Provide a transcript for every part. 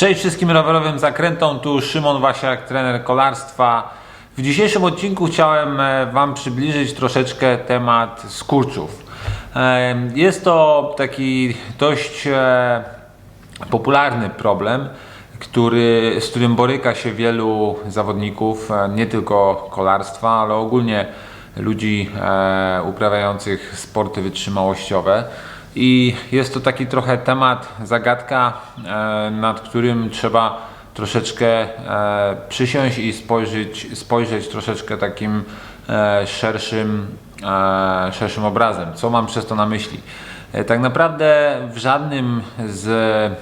Cześć wszystkim rowerowym zakrętom, tu Szymon Wasiak, trener kolarstwa. W dzisiejszym odcinku chciałem e, Wam przybliżyć troszeczkę temat skurczów. E, Jest to taki dość e, popularny problem, który, z którym boryka się wielu zawodników, nie tylko kolarstwa, ale ogólnie ludzi uprawiających sporty wytrzymałościowe. I jest to taki trochę temat, zagadka, e, nad którym trzeba troszeczkę e, przysiąść i spojrzeć, spojrzeć troszeczkę takim e, szerszym, szerszym obrazem. Co mam przez to na myśli? Tak naprawdę w żadnym z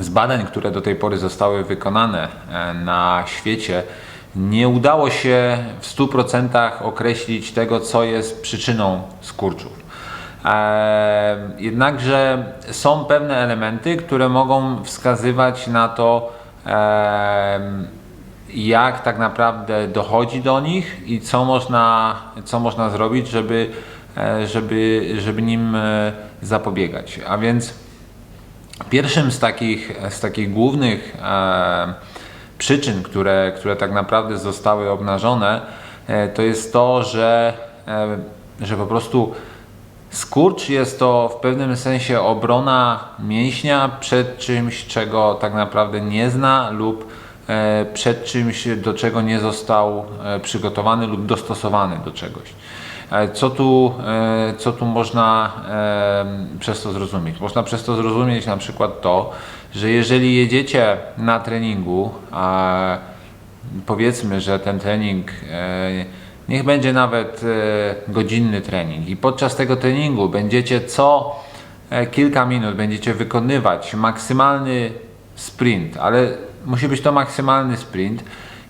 z badań, które do tej pory zostały wykonane na świecie, nie udało się w 100% określić tego, co jest przyczyną skurczów. Jednakże są pewne elementy, które mogą wskazywać na to, jak tak naprawdę dochodzi do nich i co można, co można zrobić, żeby, e, żeby, żeby nim e, zapobiegać. A więc Pierwszym z takich, z takich głównych przyczyn, które, które tak naprawdę zostały obnażone, e, to jest to, że, że po prostu skurcz jest to w pewnym sensie obrona mięśnia przed czymś, czego tak naprawdę nie zna lub e, przed czymś, do czego nie został e, przygotowany lub dostosowany do czegoś. E, Co tu, co tu można przez to zrozumieć? Można przez to zrozumieć na przykład to, że jeżeli jedziecie na treningu, a powiedzmy, że ten trening niech będzie nawet e, godzinny trening i podczas tego treningu będziecie co e, kilka minut będziecie wykonywać maksymalny sprint, ale musi być to maksymalny sprint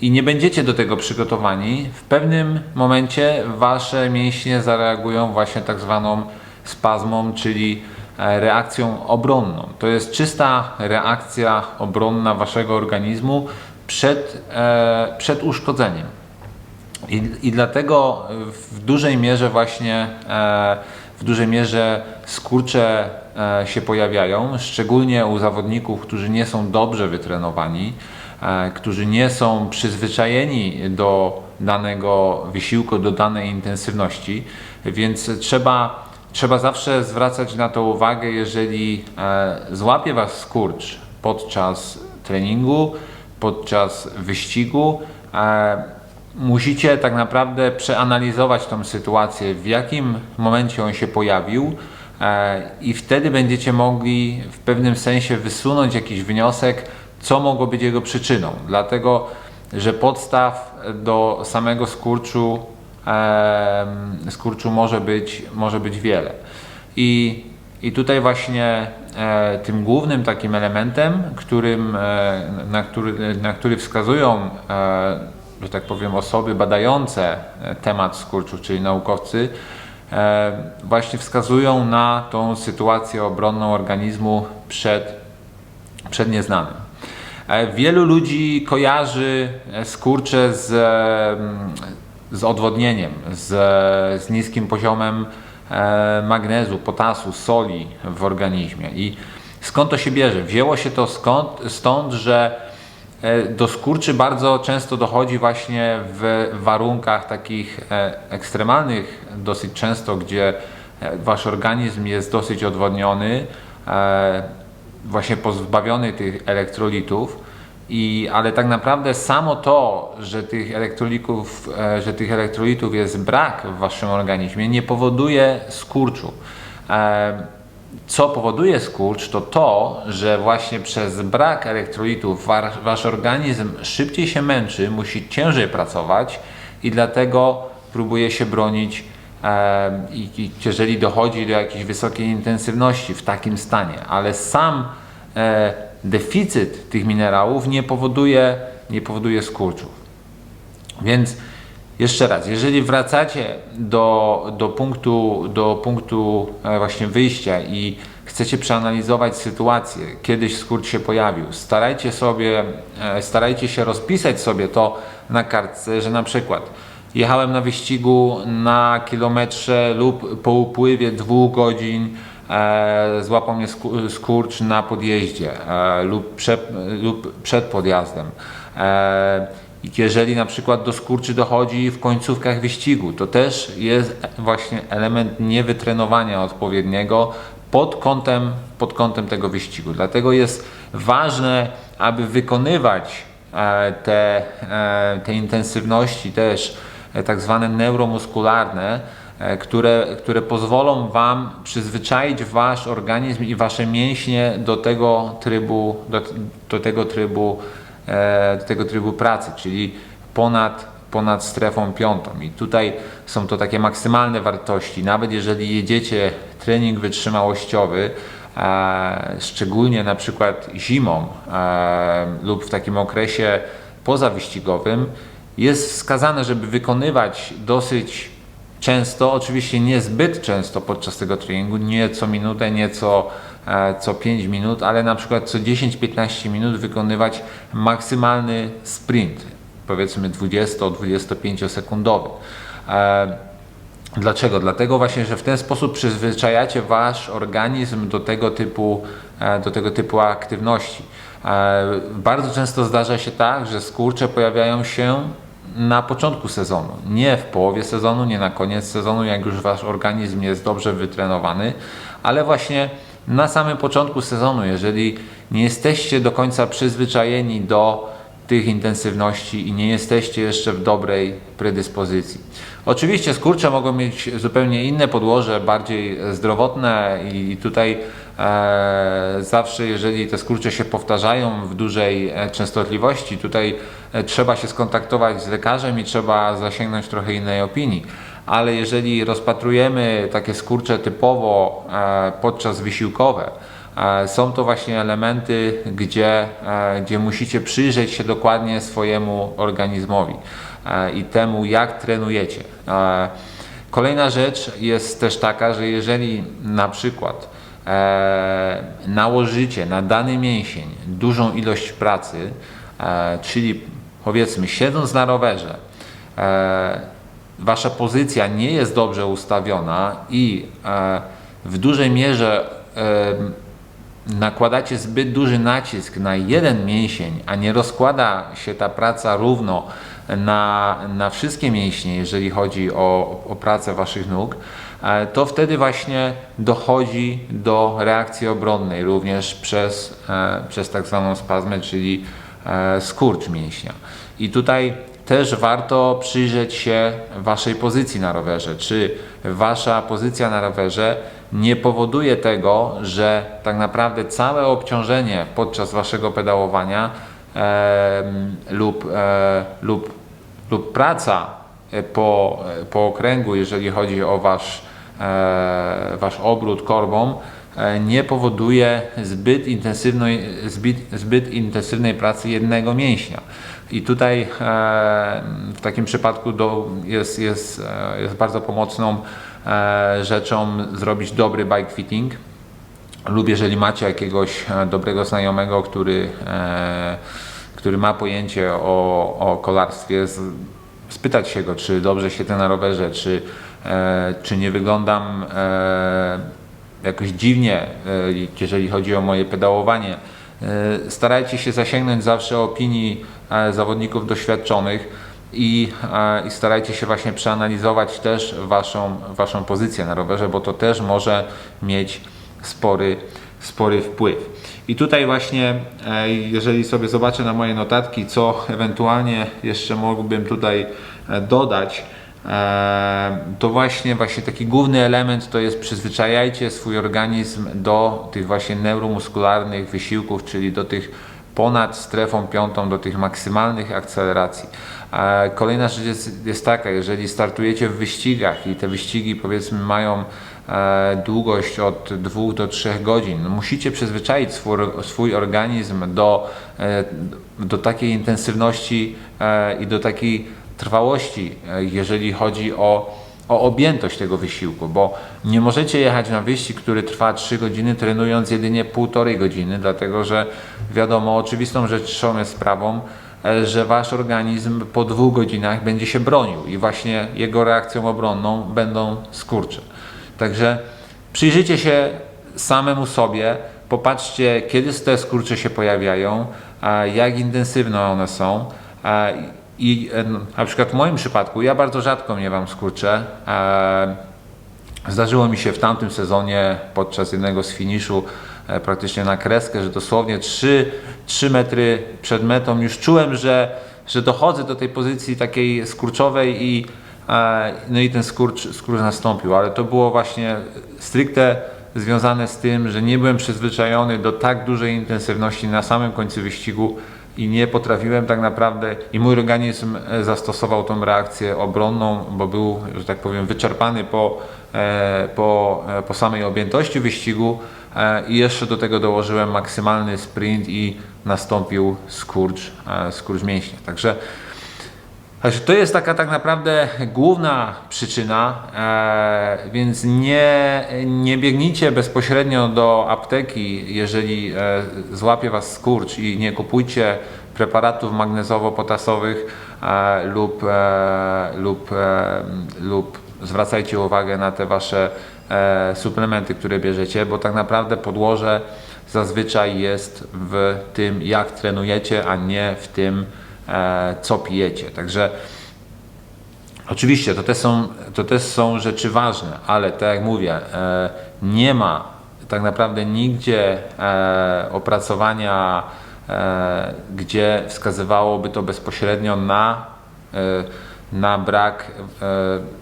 i nie będziecie do tego przygotowani, w pewnym momencie wasze mięśnie zareagują właśnie tak zwaną spazmą, czyli e, reakcją obronną. To jest czysta reakcja obronna waszego organizmu przed, przed uszkodzeniem. I, I dlatego w dużej mierze właśnie e, w dużej mierze skurcze e, się pojawiają, szczególnie u zawodników, którzy nie są dobrze wytrenowani, e, którzy nie są przyzwyczajeni do danego wysiłku, do danej intensywności, więc trzeba, trzeba zawsze zwracać na to uwagę, jeżeli złapie Was skurcz podczas treningu, podczas wyścigu, musicie tak naprawdę przeanalizować tą sytuację, w jakim momencie on się pojawił e, i wtedy będziecie mogli w pewnym sensie wysunąć jakiś wniosek, co mogło być jego przyczyną. Dlatego, że podstaw do samego skurczu, skurczu może, być, może być wiele. I, i tutaj właśnie e, tym głównym takim elementem, którym, e, na, który, na który wskazują że tak powiem, osoby badające e, temat skurczów, czyli naukowcy, e, właśnie wskazują na tą sytuację obronną organizmu przed, przed nieznanym. E, Wielu ludzi kojarzy skurcze z, z odwodnieniem, z, z niskim poziomem magnezu, potasu, soli w organizmie. I skąd to się bierze? Wzięło się to skąd, stąd, że do skurczy bardzo często dochodzi właśnie w warunkach takich e, ekstremalnych, dosyć często, gdzie e, wasz organizm jest dosyć odwodniony, właśnie pozbawiony tych elektrolitów. I, ale tak naprawdę samo to, że tych, elektrolitów, że tych elektrolitów jest brak w waszym organizmie, nie powoduje skurczu co powoduje skurcz, to to, że właśnie przez brak elektrolitów wa- wasz organizm szybciej się męczy, musi ciężej pracować i dlatego próbuje się bronić, i jeżeli dochodzi do jakiejś wysokiej intensywności w takim stanie, ale sam e, deficyt tych minerałów nie powoduje, nie powoduje skurczów. Więc jeszcze raz, jeżeli wracacie do, do, punktu, do punktu e, właśnie wyjścia i chcecie przeanalizować sytuację, kiedyś skurcz się pojawił, starajcie sobie, e, starajcie się rozpisać sobie to na kartce, że na przykład jechałem na wyścigu na kilometrze lub po upływie dwóch godzin e, złapał mnie sku- skurcz na podjeździe e, lub, prze, lub przed podjazdem. E, jeżeli na przykład do skurczy dochodzi w końcówkach wyścigu, to też jest właśnie element niewytrenowania odpowiedniego pod kątem, pod kątem tego wyścigu. Dlatego jest ważne, aby wykonywać e, te, e, te intensywności też e, tak zwane neuromuskularne, które, które pozwolą Wam przyzwyczaić Wasz organizm i Wasze mięśnie do tego trybu, do, do tego trybu, do tego trybu pracy, czyli ponad, ponad strefą piątą. I tutaj są to takie maksymalne wartości. Nawet jeżeli jedziecie trening wytrzymałościowy, e, szczególnie na przykład zimą e, lub w takim okresie pozawyścigowym, jest wskazane, żeby wykonywać dosyć często, oczywiście nie zbyt często podczas tego treningu, nie co minutę, nie co, e, co 5 minut, ale na przykład co 10-15 minut wykonywać maksymalny sprint, powiedzmy 20-25 sekundowy. E, Dlaczego? Dlatego właśnie, że w ten sposób przyzwyczajacie wasz organizm do tego typu, e, do tego typu aktywności. E, Bardzo często zdarza się tak, że skurcze pojawiają się na początku sezonu, nie w połowie sezonu, nie na koniec sezonu, jak już wasz organizm jest dobrze wytrenowany, ale właśnie na samym początku sezonu, jeżeli nie jesteście do końca przyzwyczajeni do tych intensywności i nie jesteście jeszcze w dobrej predyspozycji. Oczywiście skurcze mogą mieć zupełnie inne podłoże, bardziej zdrowotne i tutaj e, zawsze jeżeli te skurcze się powtarzają w dużej e, częstotliwości, tutaj e, trzeba się skontaktować z lekarzem i trzeba zasięgnąć trochę innej opinii. Ale jeżeli rozpatrujemy takie skurcze typowo e, podczas wysiłkowe, E, Są to właśnie elementy, gdzie, e, gdzie musicie przyjrzeć się dokładnie swojemu organizmowi i temu, jak trenujecie. Kolejna rzecz jest też taka, że jeżeli na przykład nałożycie na dany mięsień dużą ilość pracy, czyli powiedzmy siedząc na rowerze, wasza pozycja nie jest dobrze ustawiona i e, w dużej mierze e, nakładacie zbyt duży nacisk na jeden mięsień, a nie rozkłada się ta praca równo na, na wszystkie mięśnie, jeżeli chodzi o, o pracę waszych nóg, e, to wtedy właśnie dochodzi do reakcji obronnej również przez, przez tak zwaną spazmę, czyli skurcz mięśnia. I tutaj też warto przyjrzeć się waszej pozycji na rowerze. Czy wasza pozycja na rowerze nie powoduje tego, że tak naprawdę całe obciążenie podczas waszego pedałowania em, lub, e, lub, lub praca e, po, e, po okręgu, jeżeli chodzi o wasz, e, wasz obrót korbą, e, nie powoduje zbyt intensywnej, zbyt, zbyt intensywnej pracy jednego mięśnia. I tutaj e, w takim przypadku do, jest, jest, e, jest bardzo pomocną e, rzeczą zrobić dobry bike fitting lub jeżeli macie jakiegoś e, dobrego znajomego, który, e, który ma pojęcie o, o kolarstwie, z, spytać się go, czy dobrze siedzę na rowerze, czy, e, czy nie wyglądam e, jakoś dziwnie, e, jeżeli chodzi o moje pedałowanie. E, Starajcie się zasięgnąć zawsze opinii e, zawodników doświadczonych i, i starajcie się właśnie przeanalizować też waszą, waszą pozycję na rowerze, bo to też może mieć spory, spory wpływ. I tutaj właśnie, jeżeli sobie zobaczę na moje notatki, co ewentualnie jeszcze mógłbym tutaj dodać, to właśnie, właśnie taki główny element to jest przyzwyczajajcie swój organizm do tych właśnie neuromuskularnych wysiłków, czyli do tych ponad strefą piątą, do tych maksymalnych akceleracji. E, Kolejna rzecz jest, jest taka, jeżeli startujecie w wyścigach i te wyścigi powiedzmy mają e, długość od 2 do 3 godzin, musicie przyzwyczaić swój, swój organizm do, e, do takiej intensywności e, i do takiej trwałości, e, jeżeli chodzi o, o objętość tego wysiłku, bo nie możecie jechać na wyścig, który trwa 3 godziny, trenując jedynie półtorej godziny, dlatego że wiadomo, oczywistą rzeczą jest sprawą, e, że wasz organizm po dwóch godzinach będzie się bronił i właśnie jego reakcją obronną będą skurcze. Także przyjrzyjcie się samemu sobie, popatrzcie, kiedy te skurcze się pojawiają, jak intensywne one są. I na przykład w moim przypadku, ja bardzo rzadko miewam skurcze. Zdarzyło mi się w tamtym sezonie podczas jednego z finiszu e, praktycznie na kreskę, że dosłownie 3, 3 metry przed metą już czułem, że, że dochodzę do tej pozycji takiej skurczowej i, e, no i ten skurcz, skurcz nastąpił, ale to było właśnie stricte związane z tym, że nie byłem przyzwyczajony do tak dużej intensywności na samym końcu wyścigu i nie potrafiłem tak naprawdę i mój organizm e, zastosował tą reakcję obronną, bo był, że tak powiem, wyczerpany po, e, po, e, po samej objętości wyścigu i jeszcze do tego dołożyłem maksymalny sprint i nastąpił skurcz, skurcz mięśnia. Także Także to jest taka tak naprawdę główna przyczyna, e, więc nie, nie biegnijcie bezpośrednio do apteki, jeżeli e, złapie Was skurcz i nie kupujcie preparatów magnezowo-potasowych e, lub, e, lub, e, lub zwracajcie uwagę na te Wasze e, suplementy, które bierzecie, bo tak naprawdę podłoże zazwyczaj jest w tym, jak trenujecie, a nie w tym, co pijecie. Także oczywiście to też, są, to też są rzeczy ważne, ale tak jak mówię, e, nie ma tak naprawdę nigdzie e, opracowania, e, gdzie wskazywałoby to bezpośrednio na, e, na brak e,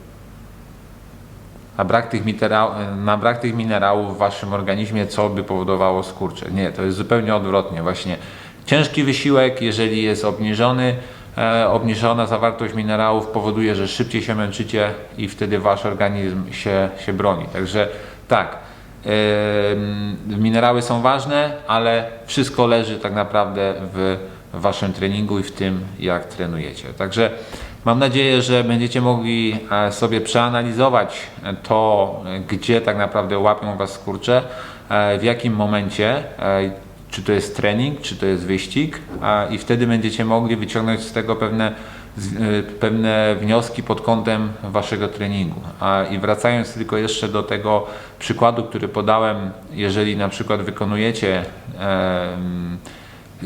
na brak, tych minerał, na brak tych minerałów w waszym organizmie, co by powodowało skurcze. Nie, to jest zupełnie odwrotnie. Właśnie ciężki wysiłek, jeżeli jest obniżony, e, obniżona zawartość minerałów powoduje, że szybciej się męczycie i wtedy wasz organizm się, się broni. Także tak, e, minerały są ważne, ale wszystko leży tak naprawdę w waszym treningu i w tym, jak trenujecie. Także mam nadzieję, że będziecie mogli e, sobie przeanalizować to, gdzie tak naprawdę łapią was skurcze, e, w jakim momencie, e, czy to jest trening, czy to jest wyścig, a- i wtedy będziecie mogli wyciągnąć z tego pewne, z- e, pewne wnioski pod kątem waszego treningu. A, I wracając tylko jeszcze do tego przykładu, który podałem, jeżeli na przykład wykonujecie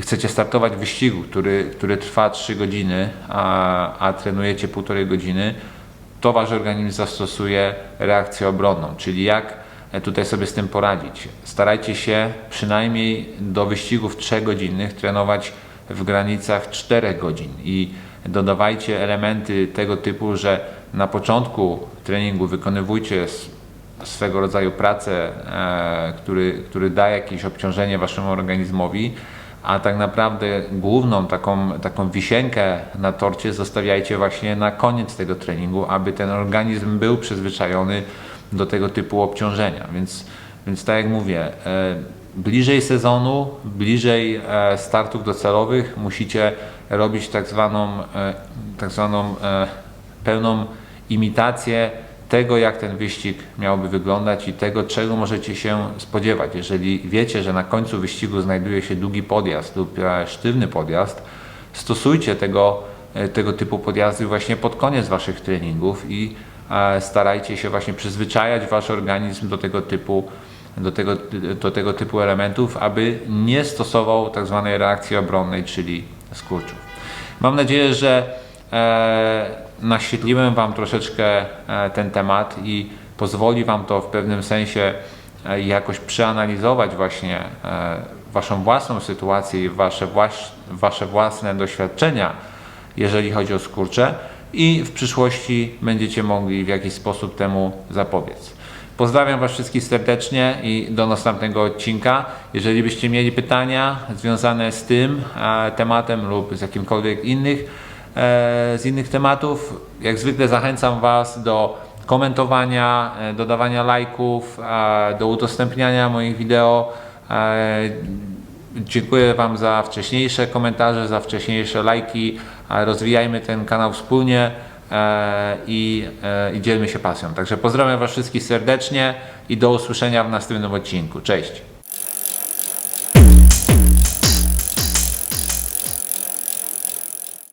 chcecie startować w wyścigu, który, który trwa 3 godziny, a, a trenujecie półtorej godziny, to wasz organizm zastosuje reakcję obronną, czyli jak tutaj sobie z tym poradzić. Starajcie się przynajmniej do wyścigów 3 godzinnych trenować w granicach 4 godzin i dodawajcie elementy tego typu, że na początku treningu wykonywujcie swego rodzaju pracę, e, który, który da jakieś obciążenie waszemu organizmowi, a tak naprawdę główną taką, taką wisienkę na torcie zostawiajcie właśnie na koniec tego treningu, aby ten organizm był przyzwyczajony do tego typu obciążenia. Więc, więc tak jak mówię, e, bliżej sezonu, bliżej e, startów docelowych musicie robić tak zwaną, e, tak zwaną pełną imitację tego, jak ten wyścig miałby wyglądać i tego, czego możecie się spodziewać. Jeżeli wiecie, że na końcu wyścigu znajduje się długi podjazd lub sztywny podjazd, stosujcie tego, tego typu podjazdy właśnie pod koniec waszych treningów i starajcie się właśnie przyzwyczajać wasz organizm do tego typu do tego, do tego typu elementów, aby nie stosował tak zwanej reakcji obronnej, czyli skurczów. Mam nadzieję, że e, naświetliłem Wam troszeczkę e, ten temat i pozwoli Wam to w pewnym sensie e, jakoś przeanalizować właśnie e, Waszą własną sytuację i Wasze, wasze własne doświadczenia, jeżeli chodzi o skurcze i w przyszłości będziecie mogli w jakiś sposób temu zapobiec. Pozdrawiam Was wszystkich serdecznie i do następnego odcinka. Jeżeli byście mieli pytania związane z tym e, tematem lub z jakimkolwiek innych, e, z innych tematów, jak zwykle zachęcam Was do komentowania, e, dodawania lajków, do udostępniania moich wideo. Dziękuję Wam za wcześniejsze komentarze, za wcześniejsze lajki. Rozwijajmy ten kanał wspólnie e, i, e, i dzielmy się pasją. Także pozdrawiam Was wszystkich serdecznie i do usłyszenia w następnym odcinku. Cześć!